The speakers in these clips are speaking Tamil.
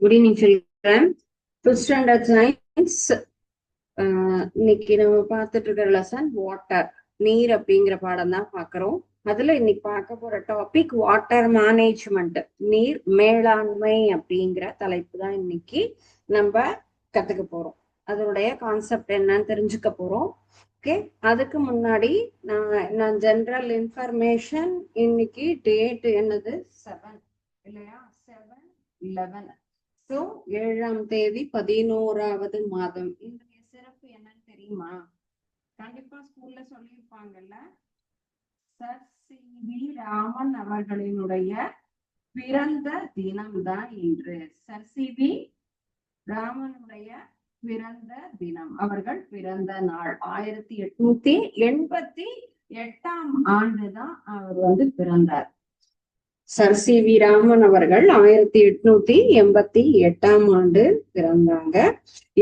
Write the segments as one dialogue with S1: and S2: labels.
S1: Good evening children fifth standard science இன்னைக்கு நம்ம பார்த்துட்டு இருக்கிற லெசன் வாட்டர் நீர் அப்படிங்கிற பாடம் தான் பார்க்குறோம். அதுல இன்னைக்கு பார்க்க போற டாபிக் வாட்டர் மேனேஜ்மெண்ட் நீர் மேலாண்மை அப்படிங்கிற தலைப்பு தான் இன்னைக்கு நம்ம கத்துக்க போறோம். அதனுடைய கான்செப்ட் என்னன்னு தெரிஞ்சுக்க போறோம். ஓகே அதுக்கு முன்னாடி நான் நான் ஜென்ரல் இன்ஃபர்மேஷன் இன்னைக்கு டேட் என்னது? செவன் இல்லையா? செவன் லெவன் ஸோ ஏழாம் தேதி பதினோராவது மாதம். இன்றைய சிறப்பு என்னன்னு தெரியுமா? கண்டிப்பா ஸ்கூல்ல சொல்லியிருப்பாங்கல்ல சர் சி வி ராமன் அவர்களினுடைய பிறந்த தினம்தான் இன்று. சர் சி வி ராமனுடைய பிறந்த தினம். அவர்கள் பிறந்த நாள். ஆயிரத்தி எட்நூத்தி எண்பத்தி எட்டாம் ஆண்டுதான் அவர் வந்து பிறந்தார். சர் சி வி ராமன் அவர்கள் ஆயிரத்தி எட்நூத்தி எண்பத்தி எட்டாம் ஆண்டு பிறந்தாங்க.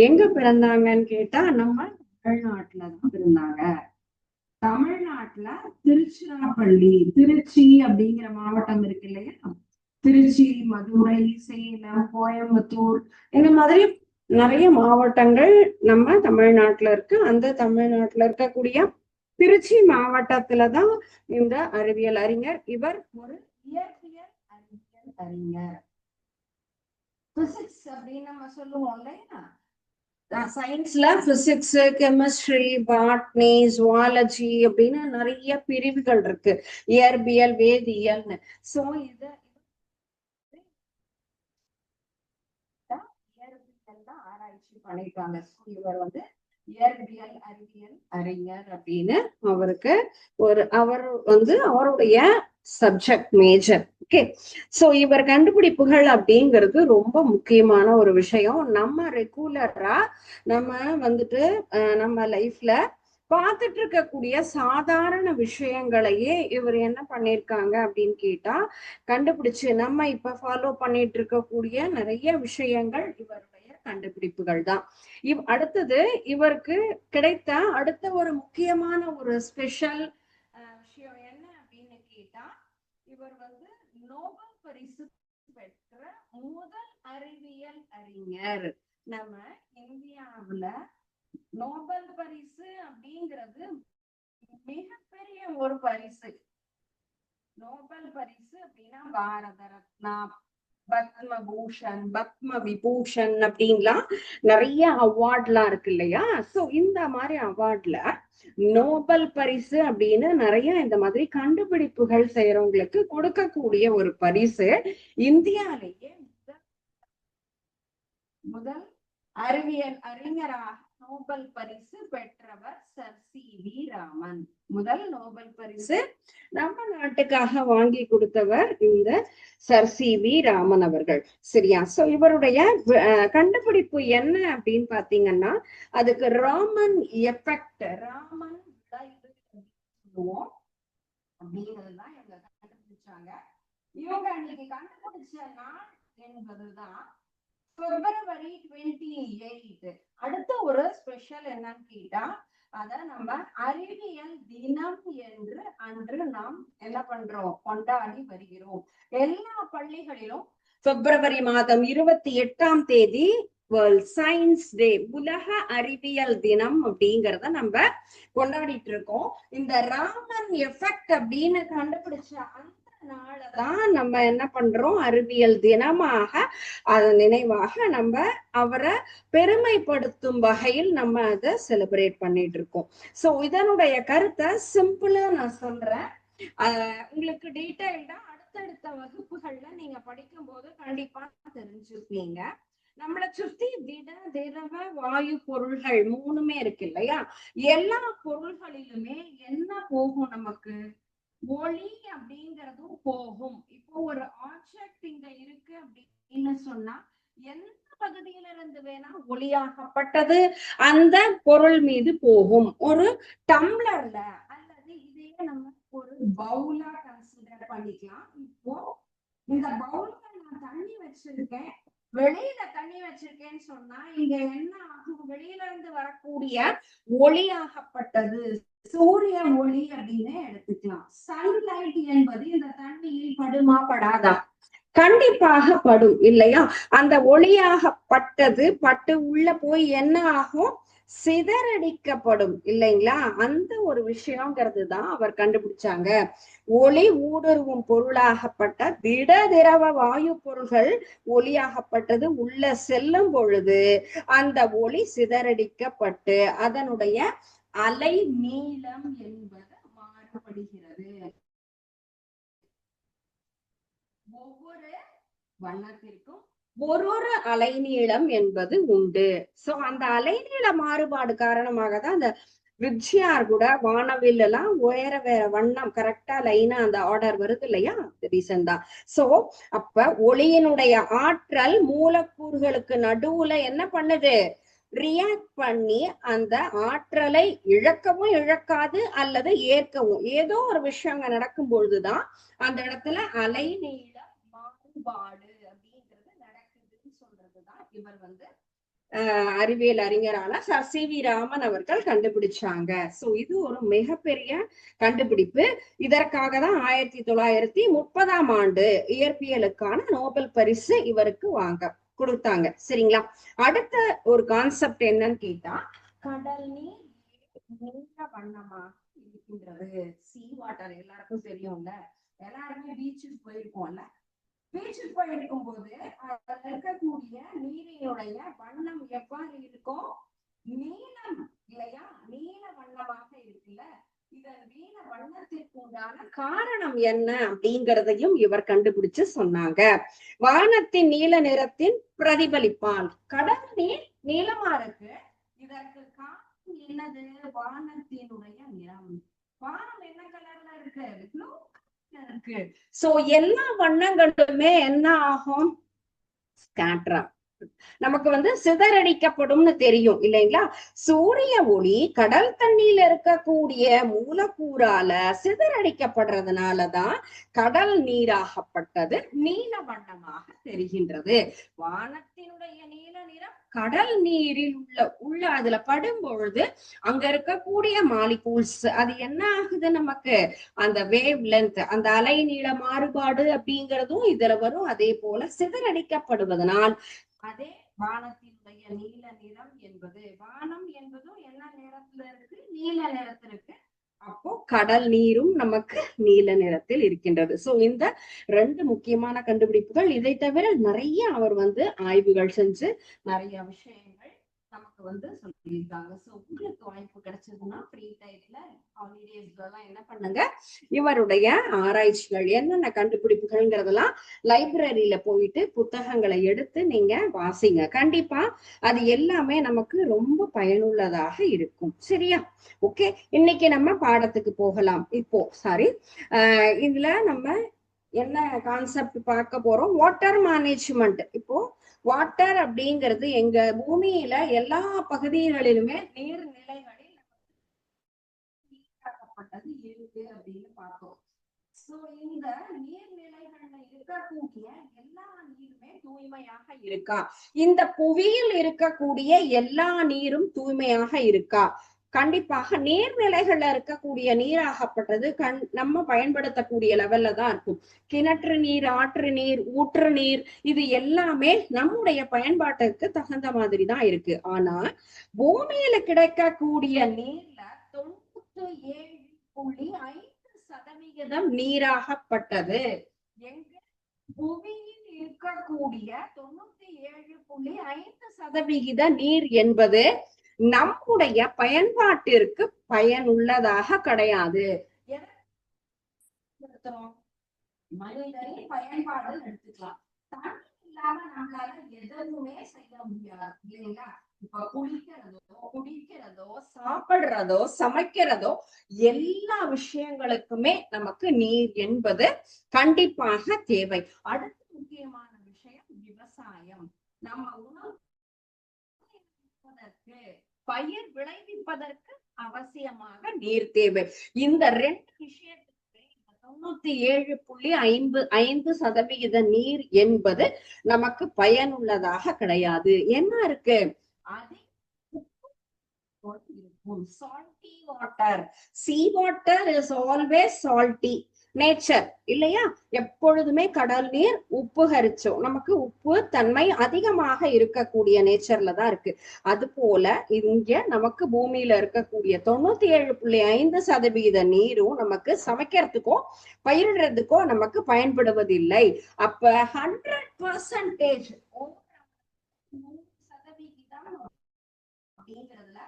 S1: எங்க பிறந்தாங்கன்னு கேட்டா நம்ம தமிழ்நாட்டுல தான் பிறந்தாங்க. தமிழ்நாட்டுல திருச்சிராப்பள்ளி திருச்சி அப்படிங்கிற மாவட்டம் இருக்கு இல்லையா? திருச்சி மதுரை சேலம் கோயம்புத்தூர் இந்த மாதிரி நிறைய மாவட்டங்கள் நம்ம தமிழ்நாட்டுல இருக்கு. அந்த தமிழ்நாட்டுல இருக்கக்கூடிய திருச்சி மாவட்டத்துலதான் இந்த அறிவியல் அறிஞர் இவர் ஒரு இயற்கை அறிஞர் பிசிக்ஸ் அப்படின்னு நம்ம சொல்லுவோம் இல்லையா? சயின்ஸ்ல பிசிக்ஸ் கெமிஸ்ட்ரி பாட்னி ஜுவாலஜி அப்படின்னு நிறைய பிரிவுகள் இருக்கு. இயற்பியல் வேதியியல்னு. சோ இத இயற்பியல் தான் ஆராய்ச்சி பண்ணிருக்காங்க. இவர் வந்து இயற்பியல் அறிவியல் அறிஞர் அப்படின்னு அவருக்கு ஒரு அவர் வந்து அவருடைய சப்ஜெக்ட் மேஜர் ஓகே சோ இவர் கண்டுபிடிப்புகள் அப்படிங்கிறது ரொம்ப முக்கியமான ஒரு விஷயம். நம்ம ரெகுலரா நம்ம வந்துட்டு நம்ம லைஃப்ல பார்த்துட்டு இருக்கக்கூடிய சாதாரண விஷயங்களையே இவர் என்ன பண்ணிருக்காங்க அப்படின்னு கேட்டா கண்டுபிடிச்சு நம்ம இப்ப ஃபாலோ பண்ணிட்டு இருக்கக்கூடிய நிறைய விஷயங்கள் இவருடைய கண்டுபிடிப்புகள் தான். இவ் அடுத்தது இவருக்கு கிடைத்த அடுத்த ஒரு முக்கியமான ஒரு ஸ்பெஷல் விஷயம் என்ன அப்படின்னு கேட்டா இவர் வந்து பரிசு பெற்ற முதல் அறிவியல் அறிஞர். நம்ம இந்தியாவுல நோபல் பரிசு அப்படிங்கிறது மிகப்பெரிய ஒரு பரிசு. நோபல் பரிசு அப்படின்னா பாரத ரத்னா. பத்மபூஷன் பத்ம விபூஷன் அப்படின்லாம் நிறைய அவார்ட்லாம் இருக்கு இல்லையா? சோ இந்த மாதிரி அவார்ட்ல நோபல் பரிசு அப்படின்னு நிறைய இந்த மாதிரி கண்டுபிடிப்புகள் செய்யறவங்களுக்கு கொடுக்கக்கூடிய ஒரு பரிசு இந்தியாலேயே முதல் அறிவியல் அறிஞராக நோபல் பரிசு பெற்றவர் சர் சி வி ராமன். முதல் நோபல் பரிசு நம்ம நாட்டுக்காக வாங்கி கொடுத்தவர் இந்த சர் சி வி ராமன் அவர்கள். சரியா? சோ இவருடைய கண்டுபிடிப்பு என்ன அப்படின்னு பாத்தீங்கன்னா அதுக்கு ராமன் எஃபெக்ட் ராமன் சொல்லுவோம். அப்படிங்கிறதுதான் இவங்க கண்டுபிடிச்சாங்க. இவங்க அன்னைக்கு கண்டுபிடிச்ச நாள் என்பதுதான் பிப்ரவரி டுவெண்ட்டி எயிட் அடுத்த ஒரு ஸ்பெஷல் என்னன்னு கேட்டா அத நம்ம அறிவியல் தினம் என்று அன்று நாம் என்ன பண்றோம்? கொண்டாடி வருகிறோம். எல்லா பள்ளிகளிலும் பிப்ரவரி மாதம் இருபத்தி எட்டாம் தேதி வேர்ல்ட் சயின்ஸ் டே உலக அறிவியல் தினம் அப்படிங்கறத நம்ம கொண்டாடிட்டு இருக்கோம். இந்த ராமன் எஃபெக்ட் அப்படின்னு கண்டுபிடிச்ச அந்த தான் நம்ம என்ன பண்றோம்? அறிவியல் தினமாக அதன் நினைவாக நம்ம அவரை பெருமைப்படுத்தும் வகையில் நம்ம அதை செலிப்ரேட் பண்ணிட்டு இருக்கோம். சோ இதனுடைய கருத்தை சிம்பிளா நான் சொல்றேன். உங்களுக்கு டீட்டெயில்டா அடுத்தடுத்த வகுப்புகள்ல நீங்க படிக்கும் போது கண்டிப்பா தெரிஞ்சுப்பீங்க. நம்மளை சுத்தி திட திரவ வாயு பொருள்கள் மூணுமே இருக்கு இல்லையா? எல்லா பொருள்களிலுமே என்ன போகும் நமக்கு? ஒளி அப்படிங்கறதும் போகும். இப்போ ஒரு ஆப்ஜெக்ட் இங்க இருக்கு அப்படின்னு சொன்னா எந்த பகுதியில இருந்து வேணா ஒளியாகப்பட்டது அந்த பொருள் மீது போகும். ஒரு டம்ளர்ல அல்லது இதே நம்ம ஒரு பவுலா கன்சிடர் பண்ணிக்கலாம். இப்போ இந்த பவுல்ல நான் தண்ணி வச்சிருக்கேன். வெளியில தண்ணி வச்சிருக்கேன்னு சொன்னா இங்க என்ன ஆகும்? வெளியில இருந்து வரக்கூடிய ஒளியாகப்பட்டது. சூரிய ஒளி அப்படின்னு எடுத்துக்கலாம். சன்லைட் என்பது இந்த தண்ணியில் படுமா படாதா? கண்டிப்பாக படும் இல்லையா? அந்த ஒளியாக பட்டது பட்டு உள்ள போய் என்ன ஆகும்? சிதறடிக்கப்படும் இல்லைங்களா? அந்த ஒரு விஷயங்கிறது தான் அவர் கண்டுபிடிச்சாங்க. ஒளி ஊடுருவும் பொருளாகப்பட்ட திட திரவ வாயு பொருள்கள் ஒளியாகப்பட்டது உள்ள செல்லும் பொழுது அந்த ஒளி சிதறடிக்கப்பட்டு அதனுடைய அலை நீளம் என்பது மாறுபடுகிறது. ஒவ்வொரு வண்ணத்திற்கும் ஒரு ஒரு அலைநீளம் என்பது உண்டு. சோ அந்த அலைநீள மாறுபாடு காரணமாக தான் அந்த விஜயார் கூட வானவில் எல்லாம் வேற வேற வண்ணம் கரெக்டா லைனா அந்த ஆர்டர் வருது இல்லையா? ரீசன் தான். சோ அப்ப ஒளியினுடைய ஆற்றல் மூலக்கூறுகளுக்கு நடுவுல என்ன பண்ணுது? ரியாக்ட் பண்ணி அந்த ஆற்றலை இழக்கவும் இழக்காது அல்லது ஏற்கவும். ஏதோ ஒரு விஷயம் அங்க நடக்கும் பொழுதுதான் அந்த இடத்துல அலைநீள மாறுபாடு அப்படின்றது நடக்குதுன்னு சொல்றதுதான் இவர் வந்து அறிவியல் அறிஞரான சர். சி. வி. ராமன் அவர்கள் கண்டுபிடிச்சாங்க. சோ இது ஒரு மிகப்பெரிய கண்டுபிடிப்பு. இதற்காக தான் ஆயிரத்தி தொள்ளாயிரத்தி முப்பதாம் ஆண்டு இயற்பியலுக்கான நோபல் பரிசு இவருக்கு வாங்க கொடுத்தாங்க. சரிங்களா? அடுத்த ஒரு கான்செப்ட் என்னன்னு கேட்டா கடல் நீர் நீல வண்ணமாக இருக்கின்றது. சீ வாட்டர் எல்லாருக்கும் தெரியும்ல. எல்லாருமே பீச்சுக்கு போயிருக்கோம்ல பீச்சுக்கு போயிருக்கும் போது அதுல இருக்கக்கூடிய நீரினுடைய வண்ணம் எவ்வாறு இருக்கும் நீலம் இல்லையா நீல வண்ணமாக இருக்குல்ல இதன் நீல வண்ணத்திற்கு உண்டான காரணம் என்ன அப்படிங்கறதையும் இவர் கண்டுபிடிச்சு சொன்னாங்க. வானத்தின் நீல நிறத்தின் பிரதிபலிப்பால். கடல் நீர் நீளமா இருக்கு. இதற்கு காரணம் என்னது? வானத்தினுடைய நிறம். வானம் என்ன கலர்ல இருக்கு? ப்ளூ இருக்கு. சோ எல்லா வண்ணங்களுமே என்ன ஆகும்? ஸ்கேட்ரா நமக்கு வந்து சிதறடிக்கப்படும்னு தெரியும் இல்லைங்களா? சூரிய ஒளி கடல் தண்ணியில இருக்கக்கூடிய மூலக்கூறால சிதறடிக்கப்படுறதுனாலதான் கடல் நீராகப்பட்டது நீல வண்ணமாக தெரிகின்றது. வானத்தினுடைய நீல நிறம் கடல் நீரில் உள்ள உள்ள அதுல படும் பொழுது அங்க இருக்கக்கூடிய மாலிகூல்ஸ் அது என்ன ஆகுது நமக்கு? அந்த வேவ் லென்த் அந்த அலை நீள மாறுபாடு அப்படிங்கிறதும் இதுல வரும். அதே போல சிதறடிக்கப்படுவதனால் அதே வானத்தினுடைய நீல நிறம் என்பது வானம் என்பதும் என்ன நிறத்துல இருக்கு நீல நிறத்துல இருக்கு. அப்போ கடல் நீரும் நமக்கு நீல நிறத்தில் இருக்கின்றது. சோ இந்த ரெண்டு முக்கியமான கண்டுபிடிப்புகள் இதை தவிர நிறைய அவர் வந்து ஆய்வுகள் செஞ்சு நிறைய விஷயங்கள் நமக்கு வந்து சொல்லியிருக்காங்க சோ உங்களுக்கு வாய்ப்பு கிடைச்சதுன்னா ஃப்ரீ டைம்ல ஹாலிடேஸ்ல எல்லாம் என்ன பண்ணுங்க? இவருடைய ஆராய்ச்சிகள் என்னென்ன கண்டுபிடிப்புகள்ங்கிறதெல்லாம் லைப்ரரியில போயிட்டு புத்தகங்களை எடுத்து நீங்க வாசிங்க. கண்டிப்பா அது எல்லாமே நமக்கு ரொம்ப பயனுள்ளதாக இருக்கும். சரியா? ஓகே இன்னைக்கு நம்ம பாடத்துக்கு போகலாம். இப்போ சாரி இதுல நம்ம என்ன கான்செப்ட் பார்க்க போறோம்? வாட்டர் மேனேஜ்மெண்ட் இப்போ வாட்டர் அப்படிங்கிறது எங்க பூமியில எல்லா பகுதிகளிலுமே நீர்நிலைகளில் நீராக்கப்பட்டது இருக்கு அப்படின்னு பார்த்தோம். சோ இந்த நீர்நிலைகள்ல இருக்கக்கூடிய எல்லா நீருமே தூய்மையாக இருக்கா? இந்த புவியில் இருக்கக்கூடிய எல்லா நீரும் தூய்மையாக இருக்கா? கண்டிப்பாக நீர்நிலைகள்ல இருக்கக்கூடிய நீராகப்பட்டது கண் நம்ம பயன்படுத்தக்கூடிய லெவல்ல தான் இருக்கும். கிணற்று நீர் ஆற்று நீர் ஊற்று நீர் இது எல்லாமே நம்முடைய பயன்பாட்டுக்கு தகுந்த மாதிரி தான் இருக்கு. ஆனா பூமியில கிடைக்கக்கூடிய நீர்ல தொண்ணூத்தி ஏழு புள்ளி ஐந்து சதவிகிதம் நீராகப்பட்டது எங்க? புவியில் இருக்கக்கூடிய தொண்ணூத்தி ஏழு புள்ளி ஐந்து சதவிகித நீர் என்பது நம்முடைய பயன்பாட்டிற்கு பயனுள்ளதாக கிடையாது. பயன்பாடு எடுத்துக்கலாம். தண்ணி இல்லாம நம்மளால எதுவுமே செய்ய முடியாது இல்லைங்களா? இப்ப குளிக்கிறதோ குடிக்கிறதோ சாப்பிடுறதோ சமைக்கிறதோ எல்லா விஷயங்களுக்குமே நமக்கு நீர் என்பது கண்டிப்பாக தேவை. அடுத்த முக்கியமான விஷயம் விவசாயம். நம்ம உணவு பயிர் விளைவிப்பதற்கு அவசியமாக நீர் தேவை. இந்த ரெண்டு விஷயத்துக்கு தொண்ணூத்தி ஏழு புள்ளி ஐந்து ஐந்து சதவிகித நீர் என்பது நமக்கு பயனுள்ளதாக கிடையாது. என்ன இருக்கு? அதே இருக்கும். Salty water sea water is always salty nature இல்லையா? எப்பொழுதுமே கடல் நீர் உப்பு கரிச்சோம் நமக்கு உப்பு தன்மை அதிகமாக இருக்கக்கூடிய நேச்சர்ல தான் இருக்கு. அது போல இங்க நமக்கு பூமியில இருக்கக்கூடிய தொண்ணூத்தி ஏழு புள்ளி ஐந்து சதவீத நீரும் நமக்கு சமைக்கிறதுக்கோ பயிரிடுறதுக்கோ நமக்கு பயன்படுவதில்லை. அப்ப ஹண்ட்ரட் பர்சன்டேஜ் சதவிகிதம் அப்படிங்கிறதுல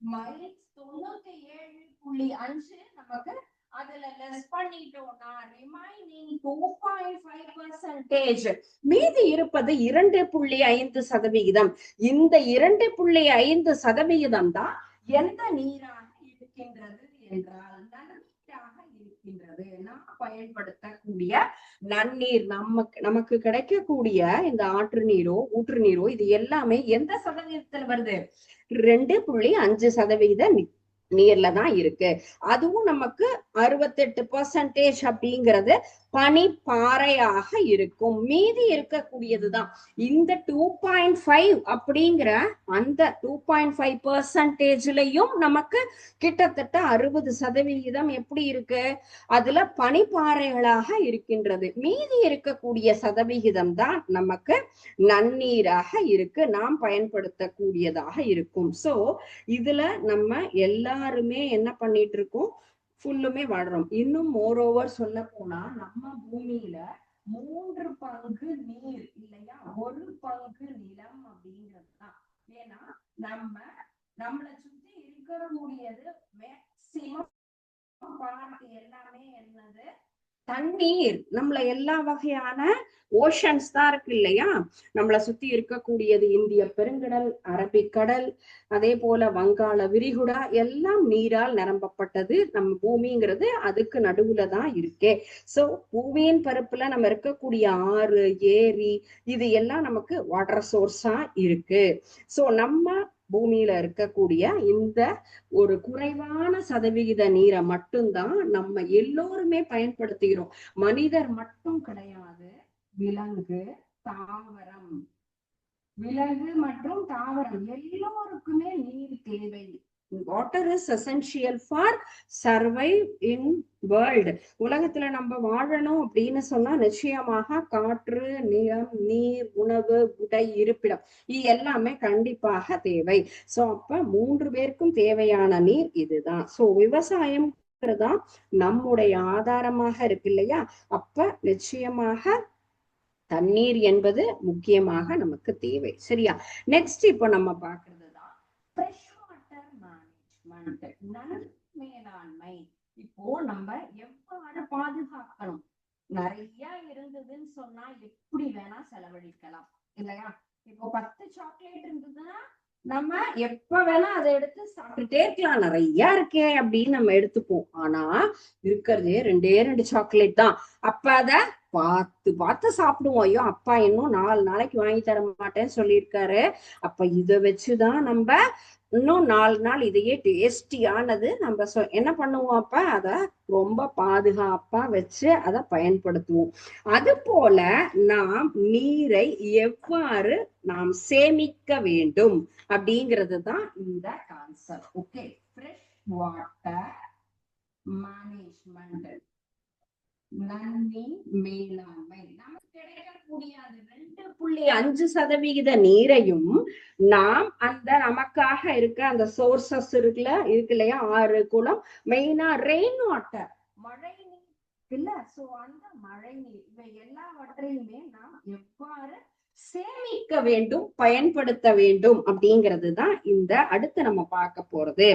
S1: மைனஸ் தொண்ணூத்தி ஏழு புள்ளி அஞ்சு நமக்கு அதுல லெஸ் பண்ணிட்டோம்னா remaining two point five percentage மீதி இருப்பது இரண்டு புள்ளி ஐந்து சதவிகிதம். இந்த இரண்டு புள்ளி ஐந்து சதவிகிதம் தான் எந்த நீராக இருக்கின்றது என்றால் நன்னீராக இருக்கின்றது. நாம் பயன்படுத்தக்கூடிய நன்னீர் நமக்கு நமக்கு கிடைக்கக்கூடிய இந்த ஆற்று நீரோ ஊற்று நீரோ இது எல்லாமே எந்த சதவீதத்தில் வருது? ரெண்டு புள்ளி அஞ்சு சதவீத நீர்ல தான் இருக்கு. அதுவும் நமக்கு அறுபத்தெட்டு பர்சன்டேஜ் அப்படிங்கறது பனிப்பாறையாக இருக்கும். மீதி இருக்கக்கூடியதுதான். இந்த டூ பாயிண்ட் ஃபைவ் அப்படிங்கிற அந்த டூ பாயிண்ட் ஃபைவ் பர்சன்டேஜ்லயும் நமக்கு கிட்டத்தட்ட அறுபது சதவிகிதம் எப்படி இருக்கு? அதுல பனிப்பாறைகளாக இருக்கின்றது. மீதி இருக்கக்கூடிய சதவிகிதம் தான் நமக்கு நன்னீராக இருக்கு. நாம் பயன்படுத்தக்கூடியதாக இருக்கும். சோ இதுல நம்ம எல்லாருமே என்ன பண்ணிட்டு இருக்கோம்? ஃபுல்லுமே வளரும் இன்னும் மோர் ஓவர் சொல்ல போனா நம்ம பூமியில மூன்று பங்கு நீர் இல்லையா? ஒரு பங்கு நிலம் அப்படிங்கிறது தான். ஏன்னா நம்ம நம்மளை சுத்தி இருக்கக்கூடியது மேக்சிமம் பார்ட் எல்லாமே என்னது? தண்ணீர் நம்மள எல்லா வகையான ஓஷன்ஸ் தான் இருக்கு இல்லையா? நம்மளை சுத்தி இருக்கக்கூடியது இந்திய பெருங்கடல் அரபிக்கடல் அதே போல வங்காள விரிகுடா எல்லாம் நீரால் நிரம்பப்பட்டது நம்ம பூமிங்கிறது அதுக்கு நடுவுல தான் இருக்கே. சோ பூமியின் பரப்புல நம்ம இருக்கக்கூடிய ஆறு ஏரி இது எல்லாம் நமக்கு வாட்டர் சோர்ஸா இருக்கு. சோ நம்ம பூமியில இருக்கக்கூடிய இந்த ஒரு குறைவான சதவிகித நீரை மட்டும்தான் நம்ம எல்லோருமே பயன்படுத்துகிறோம். மனிதர் மட்டும் கிடையாது விலங்கு தாவரம். விலங்கு மற்றும் தாவரம் எல்லோருக்குமே நீர் தேவை. Water is essential for survive in world உலகத்துல நம்ம வாழணும் அப்படின்னு சொன்னா நிச்சயமாக காற்று நிலம் நீர் உணவு உடை இருப்பிடம் இது எல்லாமே கண்டிப்பாக தேவை. சோ அப்ப மூன்று பேருக்கும் தேவையான நீர் இதுதான். சோ விவசாயம் தான் நம்முடைய ஆதாரமாக இருக்கு இல்லையா? அப்ப நிச்சயமாக தண்ணீர் என்பது முக்கியமாக நமக்கு தேவை. சரியா? நெக்ஸ்ட் இப்போ நம்ம பாக்குறது மேனேஜ்மெண்ட் நன் மேலாண்மை இப்போ நம்ம எவ்வாறு பாதுகாக்கணும்? நிறைய இருந்ததுன்னு சொன்னா எப்படி வேணா செலவழிக்கலாம். இல்லையா? இப்போ பத்து சாக்லேட் இருந்ததுன்னா நம்ம எப்ப வேணா அதை எடுத்து சாப்பிட்டுட்டே இருக்கலாம். நிறைய இருக்கே அப்படின்னு நம்ம எடுத்துப்போம். ஆனா இருக்கிறதே ரெண்டே ரெண்டு சாக்லேட் தான். அப்ப அத பார்த்து பார்த்து சாப்பிடுவோம். ஐயோ அப்பா இன்னும் நாலு நாளைக்கு வாங்கி தர மாட்டேன்னு சொல்லியிருக்காரு. அப்ப இத வச்சுதான் நம்ம இன்னும் நாலு நாள் இதையே டேஸ்டியானது நம்ம சொ- என்ன பண்ணுவோம் அப்ப? அத ரொம்ப பாதுகாப்பா வச்சு அதை பயன்படுத்துவோம். அது போல நாம் நீரை எவ்வாறு நாம் சேமிக்க வேண்டும் அப்படிங்கிறது தான் இந்த concept okay fresh water management நன்னி மேலாண்மை. கிடைக்கக்கூடிய அந்த ரெண்டு புள்ளி அஞ்சு சதவிகித நீரையும் நாம் அந்த நமக்காக இருக்க அந்த சோர்சஸ் இருக்குல்ல இருக்கு இல்லையா? ஆறு குளம். மெயினா ரெயின் வாட்டர் மழை நீர் இல்ல? சோ அந்த மழை நீர். இவை எல்லாவற்றையுமே நாம் எவ்வாறு சேமிக்க வேண்டும் பயன்படுத்த வேண்டும் அப்படிங்கிறது தான் இந்த அடுத்து நம்ம பார்க்க போறது.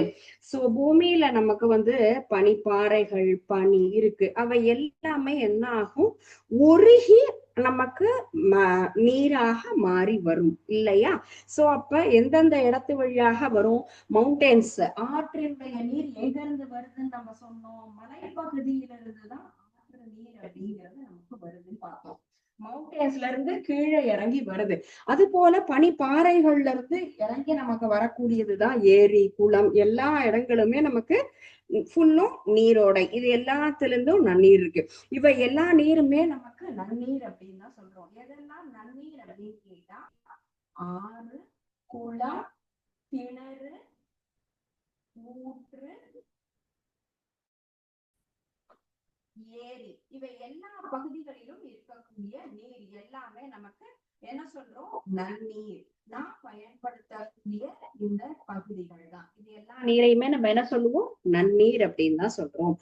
S1: சோ பூமியில நமக்கு வந்து பனிப்பாறைகள் பனி இருக்கு. அவை எல்லாமே என்ன ஆகும் உருகி நமக்கு ம- நீராக மாறி வரும் இல்லையா? சோ அப்ப எந்தெந்த இடத்து வழியாக வரும்? மவுண்டன்ஸ் ஆற்றினுடைய நீர் எங்க இருந்து வருதுன்னு நம்ம சொன்னோம். மலைப்பகுதியிலிருந்து தான் ஆற்று நீர் அப்படிங்கிறது நமக்கு வருதுன்னு பார்த்தோம். மவுண்டன்ஸ்ல இருந்து கீழே இறங்கி வருது. அது போல பனிப்பாறைகள்ல இருந்து இறங்கி நமக்கு வரக்கூடியதுதான் ஏரி குளம் எல்லா இடங்களுமே நமக்கு ஃபுல்லும் நீரோடை. இது எல்லாத்துல இருந்தும் நன்னீர் இருக்கு. இவை எல்லா நீருமே நமக்கு நன்னீர் அப்படின்னு தான் சொல்றோம். எதெல்லாம் நன்னீர் அப்படின்னு கேட்டா ஆறு குளம் கிணறு ஊற்று ஏரி. இவை எல்லா பகுதிகளிலும் இருக்கக்கூடிய நீர் எல்லாமே நமக்கு என்ன சொல்றோம்? நன்னீர். நாம் பயன்படுத்தக்கூடிய இந்த பகுதிகள் தான். இது எல்லா நீரையுமே நம்ம என்ன சொல்லுவோம்? நன்னீர் அப்படின்னு தான் சொல்றோம்.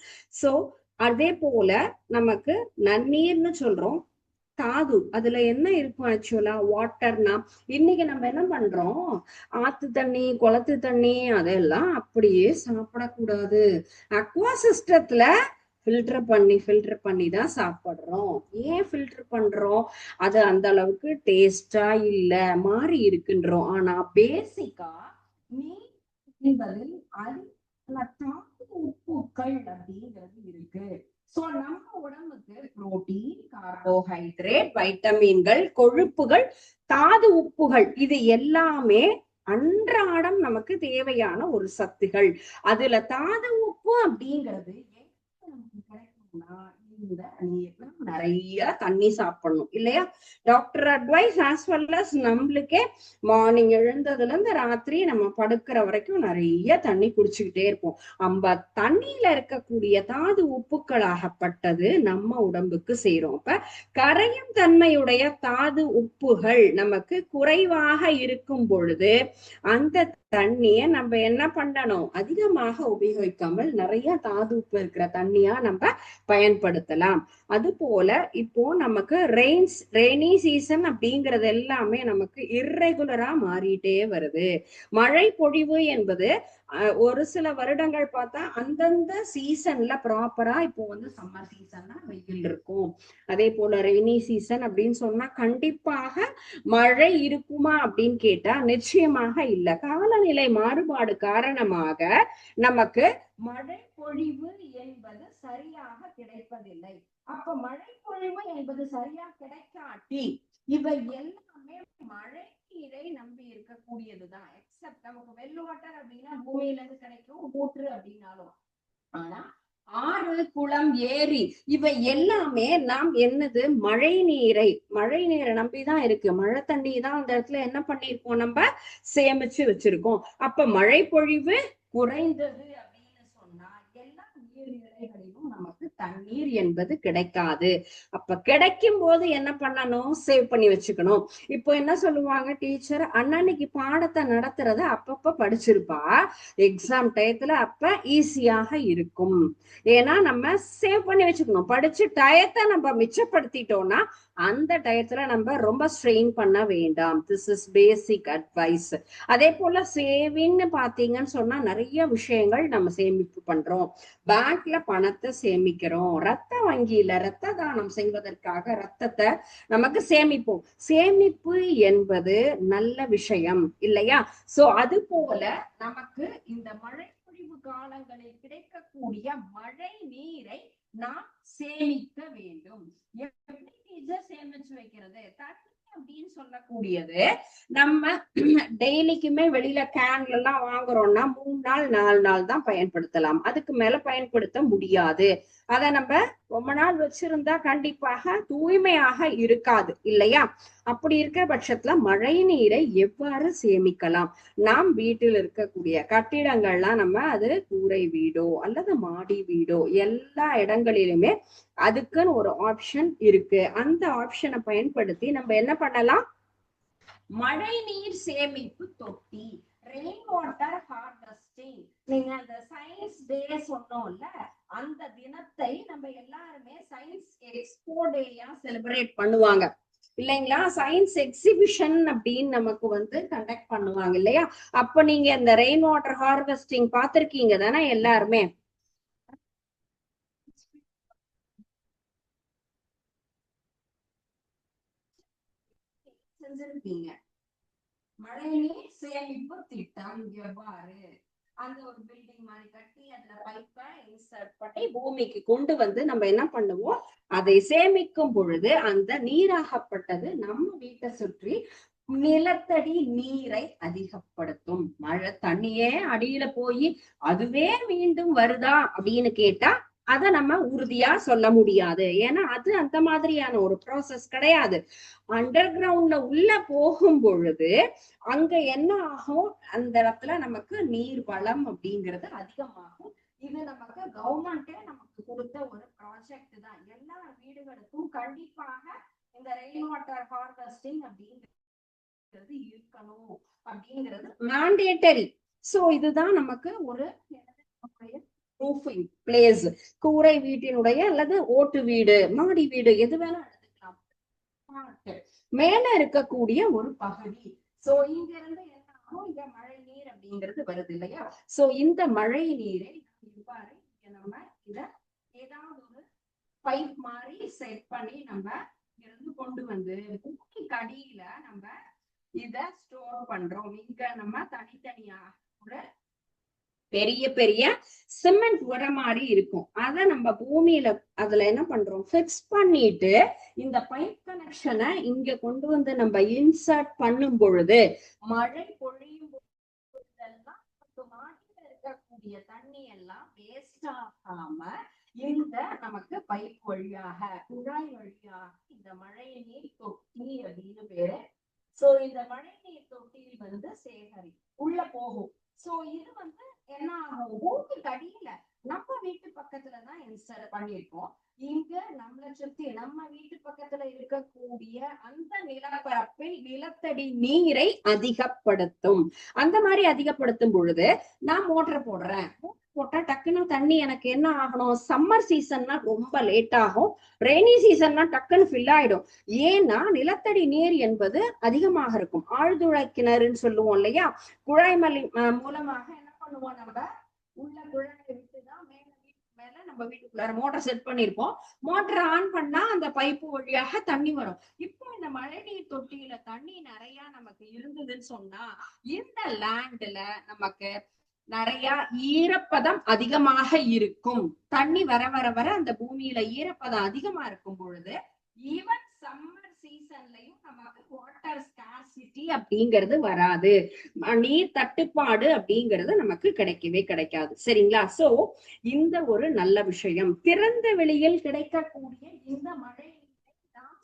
S1: சோ அதே போல நமக்கு நன்னீர்னு சொல்றோம். தாது. அதுல என்ன இருக்கும் ஆக்சுவலா வாட்டர்னா இன்னைக்கு நம்ம என்ன பண்றோம்? ஆத்து தண்ணி குளத்து தண்ணி அதெல்லாம் அப்படியே சாப்பிடக்கூடாது. அக்வா சிஸ்டத்துல ஃபில்டர் பண்ணி ஃபில்டர் பண்ணி தான் சாப்பிடுறோம். ஏன் ஃபில்டர் பண்றோம்? அது அந்த அளவுக்கு டேஸ்டா இல்ல மாறி இருக்குன்றோம். ஆனா பேசிக்கா நீர் என்பதில் தாது உப்புக்கள் அப்படிங்கிறது இருக்கு. சோ நம்ம உடம்புக்கு புரோட்டீன் கார்போஹைட்ரேட் வைட்டமின்கள் கொழுப்புகள் தாது உப்புகள் இது எல்லாமே அன்றாடம் நமக்கு தேவையான ஒரு சத்துகள். அதுல தாது உப்பு அப்படிங்கிறது இந்த நீர்ல நிறைய தண்ணி சாப்பிடணும் இல்லையா? Doctor advice as well as நம்மளுக்கே மார்னிங் எழுந்ததுல இருந்து ராத்திரி நம்ம படுக்கிற வரைக்கும் நிறைய தண்ணி குடிச்சுக்கிட்டே இருப்போம். நம்ம தண்ணியில இருக்கக்கூடிய தாது உப்புக்களாகப்பட்டது நம்ம உடம்புக்கு செய்யறோம் அப்ப கரையும் தன்மையுடைய தாது உப்புகள் நமக்கு குறைவாக இருக்கும் பொழுது அந்த தண்ணிய நம்ம என்ன பண்ணணும்? அதிகமாக உபயோகிக்காமல் நிறைய தாது உப்பு இருக்கிற தண்ணியா நம்ம பயன்படுத்தலாம். அது போல இப்போ நமக்கு ரெயின்ஸ் ரெய்னி சீசன் அப்படிங்கிறது எல்லாமே நமக்கு இர்ரெகுலரா மாறிட்டே வருது. மழை பொழிவு என்பது ஒரு சில வருடங்கள் பார்த்தா அந்தந்த சீசன்ல ப்ராப்பரா இப்போ வந்து சம்மர் சீசன்னா வெயில் இருக்கும். அதே போல ரெய்னி சீசன் அப்படின்னு சொன்னா கண்டிப்பாக மழை இருக்குமா அப்படின்னு கேட்டா நிச்சயமாக இல்ல. காலநிலை மாறுபாடு காரணமாக நமக்கு மழை பொழிவு என்பது சரியாக கிடைப்பதில்லை. அப்ப மழை பொழிவு என்பது சரியா கிடைக்காட்டி இவை எல்லாமே மழை நீரை நம்பி இருக்கக்கூடியதுதான். எக்ஸப்ட் நமக்கு வெல் வாட்டர் அப்படின்னா பூமியில இருந்து கிடைக்கும் ஊற்று அப்படின்னாலும். ஆனா ஆறு குளம் ஏரி இவை எல்லாமே நாம் என்னது? மழை நீரை மழை நீரை நம்பிதான் இருக்கு. மழை தண்ணி தான் அந்த இடத்துல என்ன பண்ணிருக்கோம் நம்ம சேமிச்சு வச்சிருக்கோம். அப்ப மழை பொழிவு குறைந்தது அப்படின்னு சொன்னா எல்லா நீர்நிலைகளிலும் நமக்கு தண்ணீர் என்பது கிடைக்காது. அப்ப கிடைக்கும் போது என்ன பண்ணணும்? சேவ் பண்ணி வச்சுக்கணும். இப்போ என்ன சொல்லுவாங்க டீச்சர் அன்னன்னைக்கு பாடத்தை நடத்துறத அப்பப்ப படிச்சிருப்பா. எக்ஸாம் டயத்துல அப்ப ஈஸியாக இருக்கும். ஏன்னா நம்ம சேவ் பண்ணி வச்சுக்கணும். படிச்சு டயத்தை நம்ம மிச்சப்படுத்திட்டோம்னா அந்த டயத்துல நம்ம ரொம்ப ஸ்ட்ரெயின் பண்ண வேண்டாம். திஸ் இஸ் பேசிக் அட்வைஸ் அதே போல சேவிங்னு பாத்தீங்கன்னு சொன்னா நிறைய விஷயங்கள் நம்ம சேமிப்பு பண்றோம். பேங்க்ல பணத்தை சேமிக்கிறோம். ரத்த வங்கியில ரத்த தானம் செய்வதற்காக ரத்தத்தை நமக்கு சேமிப்போம். சேமிப்பு என்பது நல்ல விஷயம் இல்லையா? சோ அது போல நமக்கு இந்த மழை பொழிவு காலங்களில் கிடைக்கக்கூடிய மழை நீரை நாம் சேமிக்க வேண்டும். எப்படி டீச்சர் சேமிச்சு வைக்கிறது? தண்ணி அப்படின்னு சொல்லக்கூடியது. நம்ம டெய்லிக்குமே வெளியில கேன்ல எல்லாம் வாங்குறோம்னா மூணு நாள் நாலு நாள் தான் பயன்படுத்தலாம். அதுக்கு மேல பயன்படுத்த முடியாது. அத நம்ம ரொம்ப நாள் வச்சிருந்தா கண்டிப்பாக தூய்மையாக இருக்காது இல்லையா? அப்படி இருக்கிற பட்சத்துல மழை நீரை எவ்வாறு சேமிக்கலாம்? நாம் வீட்டில் இருக்கக்கூடிய கட்டிடங்கள்லாம் நம்ம அது கூரை வீடோ அல்லது மாடி வீடோ எல்லா இடங்களிலுமே அதுக்குன்னு ஒரு ஆப்ஷன் இருக்கு. அந்த ஆப்ஷனை பயன்படுத்தி நம்ம என்ன பண்ணலாம்? மழை நீர் சேமிப்பு தொட்டி ரெயின் வாட்டர் ஹார்வெஸ்டிங் நீங்க அந்த சயின்ஸ் டே சொன்னோம்ல அந்த தினத்தை நம்ம எல்லாருமே சயின்ஸ் எக்ஸ்போ டேயா செலிப்ரேட் பண்ணுவாங்க. இல்லைங்களா? சயின்ஸ் எக்ஸிபிஷன் அப்படின்னு நமக்கு வந்து கண்டக்ட் பண்ணுவாங்க இல்லையா? அப்ப நீங்க இந்த ரெயின் வாட்டர் ஹார்வெஸ்டிங் பார்த்திருக்கீங்க தானே எல்லாருமே? தெரிஞ்சிருப்பீங்க. மழைநீர் சேமிப்பு திட்டம் எவ்வாறு? அந்த ஒரு பில்டிங் மாதிரி கட்டி அதுல பைப்பை இன்சர்ட் பண்ணி பூமிக்கு கொண்டு வந்து நம்ம என்ன பண்ணுவோம்? அதை சேமிக்கும் பொழுது அந்த நீராகப்பட்டது நம்ம வீட்டை சுற்றி நிலத்தடி நீரை அதிகப்படுத்தும். மழை தண்ணியே அடியில போய் அதுவே மீண்டும் வருதா அப்படின்னு கேட்டா அதை நம்ம உறுதியா சொல்ல முடியாது. ஏன்னா அது அந்த மாதிரியான ஒரு ப்ராசஸ் கிடையாது. அண்டர் கிரவுண்ட்ல உள்ள போகும் பொழுது அங்க என்ன ஆகும்? அந்த இடத்துல நமக்கு நீர் வளம் அப்படிங்கிறது அதிகமாகும். இது நமக்கு கவர்மெண்டே நமக்கு கொடுத்த ஒரு ப்ராஜெக்ட் தான். எல்லா வீடுகளுக்கும் கண்டிப்பாக இந்த ரெயின் வாட்டர் ஹார்வெஸ்டிங் அப்படிங்கிறது இருக்கணும். அப்படிங்கிறது மேண்டேட்டரி சோ இதுதான் நமக்கு ஒரு ரூஃபிங் பிளேஸ் கூரை வீட்டினுடைய அல்லது ஓட்டு வீடு மாடி வீடு எது வேணா எடுத்துக்கலாம். மேல இருக்கக்கூடிய ஒரு பகுதி. சோ இங்க இருந்து என்ன ஆகும் இங்க மழை நீர் அப்படிங்கிறது வருது இல்லையா? சோ இந்த மழை நீரை இவ்வாறு நம்ம இத ஏதாவது ஒரு பைப் மாதிரி செட் பண்ணி நம்ம இருந்து கொண்டு வந்து பூமிக்கு அடியில நம்ம இத ஸ்டோர் பண்றோம். இங்க நம்ம தனித்தனியா ஒரு பெரிய பெரிய சிமெண்ட் உர மாதிரி இருக்கும். அத நம்ம பூமியில அதுல என்ன பண்றோம்? ஃபிக்ஸ் பண்ணிட்டு இந்த பைப் கனெக்ஷனை இங்க கொண்டு வந்து நம்ம இன்சர்ட் பண்ணும் பொழுது மழை பொழியும் பொழுதெல்லாம் இருக்கக்கூடிய தண்ணி எல்லாம் வேஸ்ட் ஆகாம இந்த நமக்கு பைப் வழியாக குழாய் வழியாக இந்த மழை நீர் தொட்டி அப்படின்னு பேரு. சோ இந்த மழை நீர் தொட்டியில் வந்து சேகரி உள்ள போகும். சோ இது வந்து என்ன ஆகும் பூமிக்கு அடியில. நம்ம வீட்டு பக்கத்துல தான் இன்ஸ்டால் பண்ணியிருக்கோம். இங்க நம்மளை சுத்தி நம்ம வீட்டு பக்கத்துல இருக்கக்கூடிய அந்த நிலப்பரப்பில் நிலத்தடி நீரை அதிகப்படுத்தும். அந்த மாதிரி அதிகப்படுத்தும் பொழுது நான் மோட்டர் போடுறேன். மோட்டர் போட்டா டக்குன்னு தண்ணி எனக்கு என்ன ஆகணும்? சம்மர் சீசன்னா ரொம்ப லேட் ஆகும். ரெய்னி சீசன்னா டக்குன்னு ஃபில் ஆயிடும். ஏன்னா நிலத்தடி நீர் என்பது அதிகமாக இருக்கும். ஆழ்துளை கிணறுன்னு சொல்லுவோம் இல்லையா? குழாய் மலி மூலமாக என்ன பண்ணுவோம் நம்ம? உள்ள குழாய் விட்டுதான் மேல வீட்டு மேல நம்ம வீட்டுக்குள்ளார மோட்டர் செட் பண்ணிருப்போம். மோட்டர் ஆன் பண்ணா அந்த பைப்பு வழியாக தண்ணி வரும். இப்போ இந்த மழைநீர் தொட்டியில தண்ணி நிறைய நமக்கு இருந்ததுன்னு சொன்னா இந்த லேண்ட்ல நமக்கு நிறைய ஈரப்பதம் அதிகமாக இருக்கும். தண்ணி வர வர வர அந்த பூமியில ஈரப்பதம் அதிகமா இருக்கும் பொழுது ஈவன் சம்மர் சீசன்லயும் நமக்கு வாட்டர் ஸ்கார்சிட்டி அப்படிங்கிறது வராது. நீர் தட்டுப்பாடு அப்படிங்கிறது நமக்கு கிடைக்கவே கிடைக்காது. சரிங்களா? சோ இந்த ஒரு நல்ல விஷயம். திறந்த வெளியில் கிடைக்கக்கூடிய இந்த மழை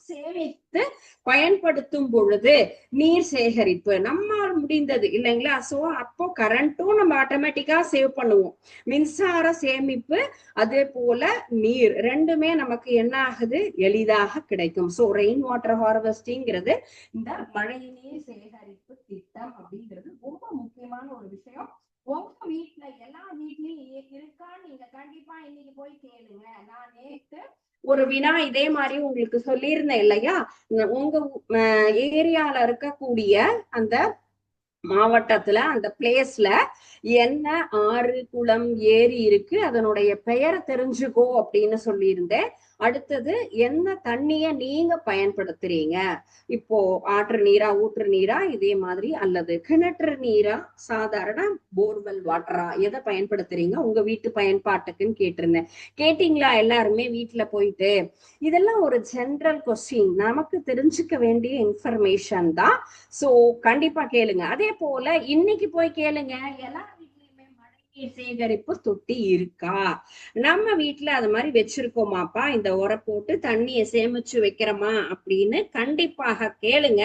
S1: சேமித்து பயன்படுத்தும் பொழுது நீர் சேகரிப்பு. நம்மால் முடிந்தது இல்லைங்களா? சோ அப்போ கரண்ட்டும் நம்ம ஆட்டோமேட்டிக்கா சேவ் பண்ணுவோம். மின்சார சேமிப்பு அதே போல நீர் ரெண்டுமே நமக்கு என்ன ஆகுது? எளிதாக கிடைக்கும். சோ ரெயின் வாட்டர் ஹார்வெஸ்டிங்கிறது இந்த மழை நீர் சேகரிப்பு திட்டம் அப்படிங்கிறது ரொம்ப முக்கியமான ஒரு விஷயம். உங்க வீட்டுல எல்லா வீட்லயும் இருக்கா? நீங்க கண்டிப்பா இன்னைக்கு போய் கேளுங்க. நான் நேத்து ஒரு வினா இதே மாதிரி உங்களுக்கு சொல்லியிருந்தேன் இல்லையா? உங்க ஏரியால இருக்கக்கூடிய அந்த மாவட்டத்துல அந்த பிளேஸ்ல என்ன ஆறு குளம் ஏரி இருக்கு? அதனுடைய பெயரை தெரிஞ்சுக்கோ அப்படின்னு சொல்லியிருந்தேன். அடுத்தது என்ன தண்ணிய நீங்க பயன்படுத்துறீங்க? இப்போ ஆற்று நீரா ஊற்று நீரா இதே மாதிரி அல்லது கிணற்று நீரா சாதாரண போர்வெல் வாட்டரா எதை பயன்படுத்துறீங்க? உங்க வீட்டு பயன்பாட்டுக்குன்னு கேட்டிருந்தேன். கேட்டீங்களா எல்லாருமே வீட்டுல போயிட்டு? இதெல்லாம் ஒரு ஜென்ரல் கொஸ்டின் நமக்கு தெரிஞ்சுக்க வேண்டிய இன்ஃபர்மேஷன் தான். சோ கண்டிப்பா கேளுங்க. அதே போல இன்னைக்கு போய் கேளுங்க. எல்லாம் நீர் சேகரிப்பு தொட்டி இருக்கா? நம்ம வீட்டுல அது மாதிரி வச்சிருக்கோமாப்பா. இந்த உரை போட்டு தண்ணியை சேமிச்சு வைக்கிறோமா அப்படின்னு கண்டிப்பாக கேளுங்க.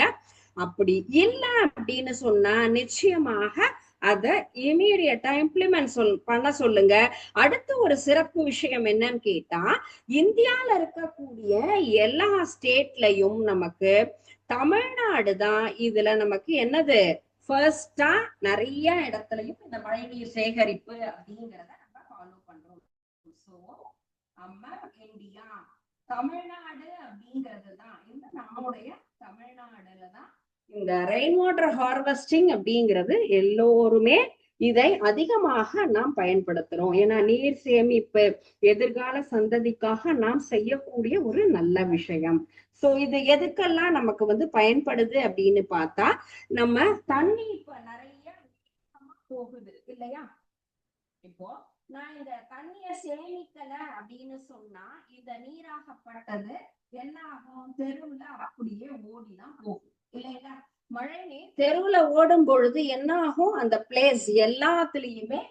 S1: அப்படி இல்ல அப்படின்னு சொன்னா நிச்சயமாக அத இமீடியட்டா இம்ப்ளிமெண்ட் சொல் பண்ண சொல்லுங்க. அடுத்து ஒரு சிறப்பு விஷயம் என்னன்னு கேட்டா இந்தியால இருக்கக்கூடிய எல்லா ஸ்டேட்லயும் நமக்கு தமிழ்நாடு தான் இதுல நமக்கு என்னது ஃபர்ஸ்டா நிறைய இடத்துலயும் இந்த மழைநீர் சேகரிப்பு அப்படிங்கிறத நம்ம ஃபாலோ பண்றோம். ஸோ நம்ம இந்தியா தமிழ்நாடு அப்படிங்கிறது தான் இந்த நம்முடைய தமிழ்நாடுல தான் இந்த ரெயின் வாட்டர் ஹார்வெஸ்டிங் அப்படிங்கிறது எல்லோருமே இதை அதிகமாக நாம் பயன்படுத்துறோம். ஏன்னா நீர் சேமிப்பு எதிர்கால சந்ததிக்காக நாம் செய்யக்கூடிய ஒரு நல்ல விஷயம். சோ இது எதுக்கெல்லாம் நமக்கு வந்து பயன்படுது அப்படின்னு பார்த்தா நம்ம தண்ணி இப்ப நிறைய போகுது இல்லையா? இப்போ நான் இந்த தண்ணிய சேமிக்கல அப்படின்னு சொன்னா இந்த நீராகப்பட்டது என்ன ஆகும்? தெருவுல அப்படியே ஓடிதான் போகும் இல்லைங்களா? மழை நீர் தெருவுல ஓடும் பொழுது என்ன ஆகும் அந்த பிளேஸ் எல்லாத்துலயுமே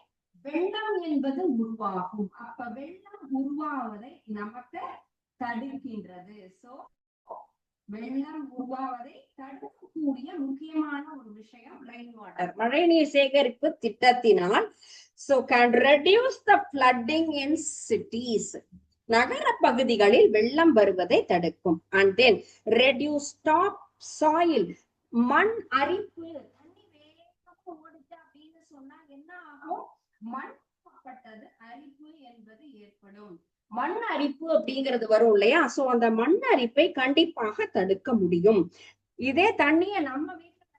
S1: வெள்ளம் என்பது உருவாகும். அப்ப வெள்ளம் உருவாவதை நமக்கு தடுக்கின்றது. சோ வெள்ளம் உருவாவதை தடுக்கக்கூடிய முக்கியமான ஒரு விஷயம் ரெயின் வாட்டர் மழைநீர் சேகரிப்பு திட்டத்தினால் so can reduce the flooding in cities நகர பகுதிகளில் வெள்ளம் வருவதை தடுக்கும். And then reduce top soil மண் அரிப்பு தண்ணி வேகமா ஓடுச்சு அப்படின்னு சொன்னா என்ன ஆகும்? மண் பட்டது அரிப்பு என்பது ஏற்படும். மண் அரிப்பு அப்படிங்கிறது வரும் இல்லையா? சோ அந்த மண் அரிப்பை கண்டிப்பாக தடுக்க முடியும். இதே தண்ணிய நம்ம வீட்டுல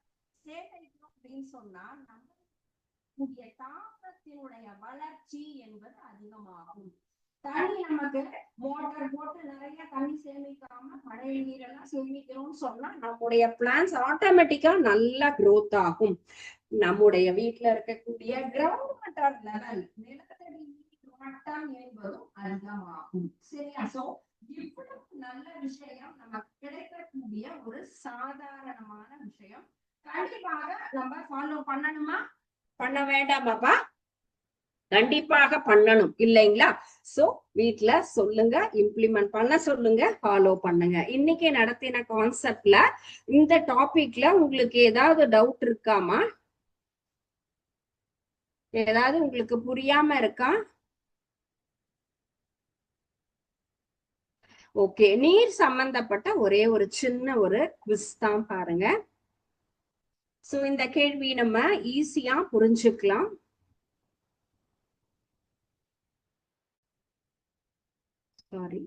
S1: சேகரிக்கிறோம் அப்படின்னு சொன்னா நம்மளுடைய தாவரத்தினுடைய வளர்ச்சி என்பது அதிகமாகும். தண்ணி நமக்கு மோட்டார் போட்டு நிறைய தண்ணி சேமிக்காம மழை நீரெல்லாம் சேமிக்கிறோம்னு சொன்னா நம்முடைய பிளான்ஸ் ஆட்டோமேட்டிக்கா நல்லா க்ரோத் ஆகும். நம்முடைய வீட்டுல இருக்கக்கூடிய கிரவுண்ட் வாட்டர் லெவல் நிலத்தடி நீர் மட்டம் என்பதும் அதிகமாகும். சரியா? சோ இவ்வளவு நல்ல விஷயம் நமக்கு கிடைக்கக்கூடிய ஒரு சாதாரணமான விஷயம். கண்டிப்பாக நம்ம ஃபாலோ பண்ணணுமா? பண்ண வேண்டாமாப்பா? கண்டிப்பாக பண்ணணும் இல்லைங்களா? சோ வீட்ல சொல்லுங்க இம்ப்ளிமெண்ட் பண்ண சொல்லுங்க ஃபாலோ பண்ணுங்க. இன்னைக்கு நடத்தின கான்செப்ட்ல இந்த டாபிக்ல உங்களுக்கு ஏதாவது டவுட் இருக்காமா? ஏதாவது உங்களுக்கு புரியாம இருக்கா? ஓகே நீர் சம்பந்தப்பட்ட ஒரே ஒரு சின்ன ஒரு குவிஸ் தான் பாருங்க. சோ இந்த கேள்வி நம்ம ஈஸியா புரிஞ்சுக்கலாம். Sorry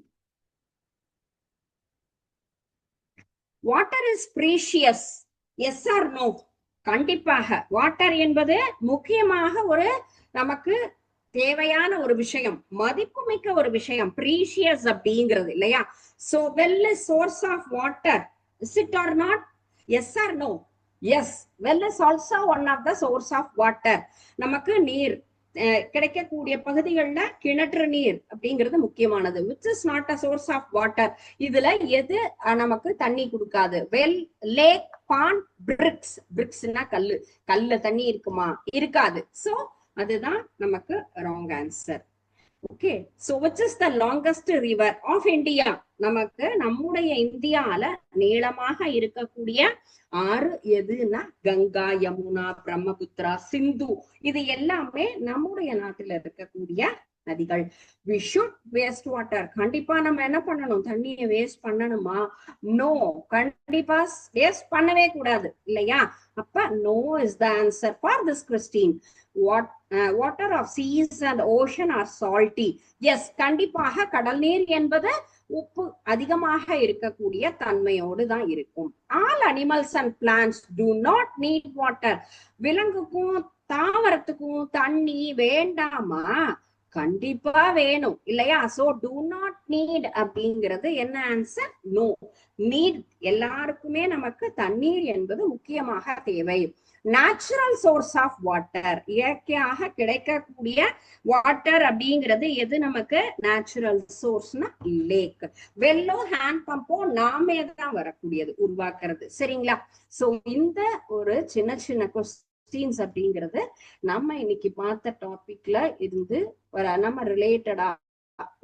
S1: water is precious yes or no கண்டிப்பாக. வாட்டர் என்பது முக்கியமாக ஒரு நமக்கு தேவையான ஒரு விஷயம். மதிப்புமிக்க ஒரு விஷயம். ப்ரீஷியஸ் அப்படிங்கிறது இல்லையா? So well source of water is it or not yes or no yes well is also one of the source of water நமக்கு நீர். கிடைக்கக்கூடிய பகுதிகளில் கிணற்று நீர் அப்படிங்கிறது முக்கியமானது which is not a source of water இதுல எது நமக்கு தண்ணி கொடுக்காது. வெல் லேக் பான் பிரிக்ஸ் பிரிக்ஸ்னா கல்லு. கல்ல தண்ணி இருக்குமா? இருக்காது. சோ அதுதான் நமக்கு wrong answer okay so which is the longest river of India நமக்கு நம்முடைய இந்தியால நீளமாக இருக்கக்கூடிய ஆறு எதுன்னா கங்கா யமுனா பிரம்மபுத்திரா சிந்து. இது எல்லாமே நம்முடைய நாட்டுல இருக்கக்கூடிய நதிகள். வி ஷுட் வேஸ்ட் வாட்டர் கண்டிப்பா நம்ம என்ன பண்ணணும்? தண்ணியை வேஸ்ட் பண்ணணுமா? நோ கண்டிப்பா வேஸ்ட் பண்ணவே கூடாது இல்லையா? அப்ப no is the answer for this question what water of seas and ocean are salty yes கண்டிப்பாக கடல் நீர் என்பது உப்பு அதிகமாக இருக்கக்கூடிய தன்மையோடு தான் இருக்கும். All animals and plants do not need water விலங்குக்கும் தாவரத்துக்கும் தண்ணி வேண்டாமா? கண்டிப்பா வேணும். இல்லையா? சோ டு நாட் நீட் அப்படிங்கிறது என்ன ஆன்சர் நோ நீட் எல்லாருக்குமே நமக்கு தண்ணீர் என்பது முக்கியமாக தேவை. நேச்சுரல் சோர்ஸ் ஆஃப் வாட்டர் இயற்கையாக கிடைக்கக்கூடிய வாட்டர் அப்படிங்கிறது எது நமக்கு? நேச்சுரல் சோர்ஸ்னா லேக் வெள்ளோ ஹேண்ட் பம்போ நாமே தான் வரக்கூடியது உருவாக்குறது. சரிங்களா? சோ இந்த ஒரு சின்ன சின்ன கொஸ்டின்ஸ் அப்படிங்கிறது நம்ம இன்னைக்கு பார்த்த டாபிக்ல இருந்து வர நம்ம ரிலேட்டடா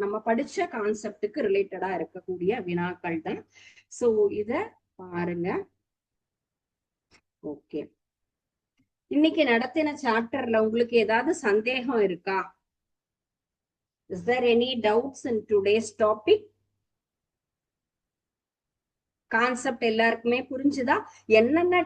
S1: நம்ம படிச்ச கான்செப்டுக்கு ரிலேட்டடா இருக்கக்கூடிய வினாக்கள் தான். சோ இத பாருங்க. ஓகே இன்னைக்கு நடத்தின சாப்டர்ல உங்களுக்கு ஏதாவது சந்தேகம் இருக்கா? Is there any doubts in today's topic concept எல்லாருக்குமே புரிஞ்சுதா? என்னென்ன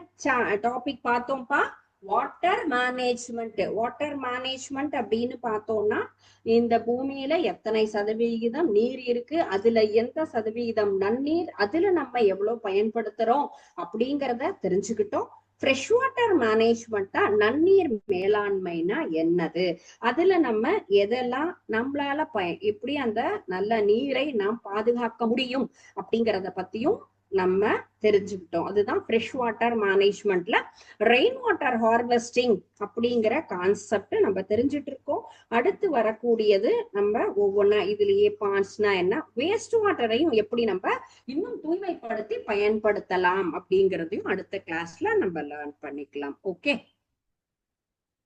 S1: டாபிக் பார்த்தோம்ப்பா? வாட்டர் மேனேஜ்மெண்ட் வாட்டர் மேனேஜ்மெண்ட் அப்படின்னு பார்த்தோம்னா இந்த பூமியில எத்தனை சதவிகிதம் நீர் இருக்கு? அதுல எந்த சதவிகிதம் நன்னீர்? அதுல நம்ம எவ்வளவு பயன்படுத்துறோம்? அப்படிங்கறத தெரிஞ்சுக்கிட்டோம். ஃப்ரெஷ் வாட்டர் மேனேஜ்மெண்ட்டா நன்னீர் மேலாண்மைனா என்னது? அதுல நம்ம எதெல்லாம் நம்மளால பய எப்படி அந்த நல்ல நீரை நாம் பாதுகாக்க முடியும் அப்படிங்கிறத பத்தியும் நம்ம தெரிஞ்சுக்கிட்டோம். அதுதான் ஃப்ரெஷ் வாட்டர் மேனேஜ்மெண்ட்ல ரெயின் வாட்டர் ஹார்வெஸ்டிங் அப்படிங்கிற கான்செப்ட் நம்ம தெரிஞ்சுட்டு இருக்கோம். அடுத்து வரக்கூடியது நம்ம ஒவ்வொன்றா இதுலயே பான்ஸ்னா என்ன? வேஸ்ட் வாட்டரையும் எப்படி நம்ம இன்னும் தூய்மைப்படுத்தி பயன்படுத்தலாம் அப்படிங்கறதையும் அடுத்த கிளாஸ்ல நம்ம லேர்ன் பண்ணிக்கலாம். ஓகே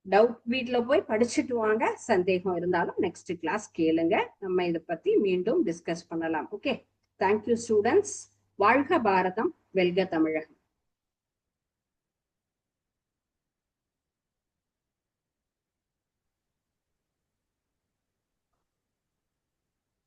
S1: டவுட் வீட்ல போய் படிச்சுட்டு வாங்க. சந்தேகம் இருந்தாலும் நெக்ஸ்ட் கிளாஸ் கேளுங்க. நம்ம இதை பத்தி மீண்டும் டிஸ்கஸ் பண்ணலாம். ஓகே தேங்க்யூ ஸ்டூடெண்ட்ஸ் வாழ்க பாரதம் வெல்க தமிழகம்.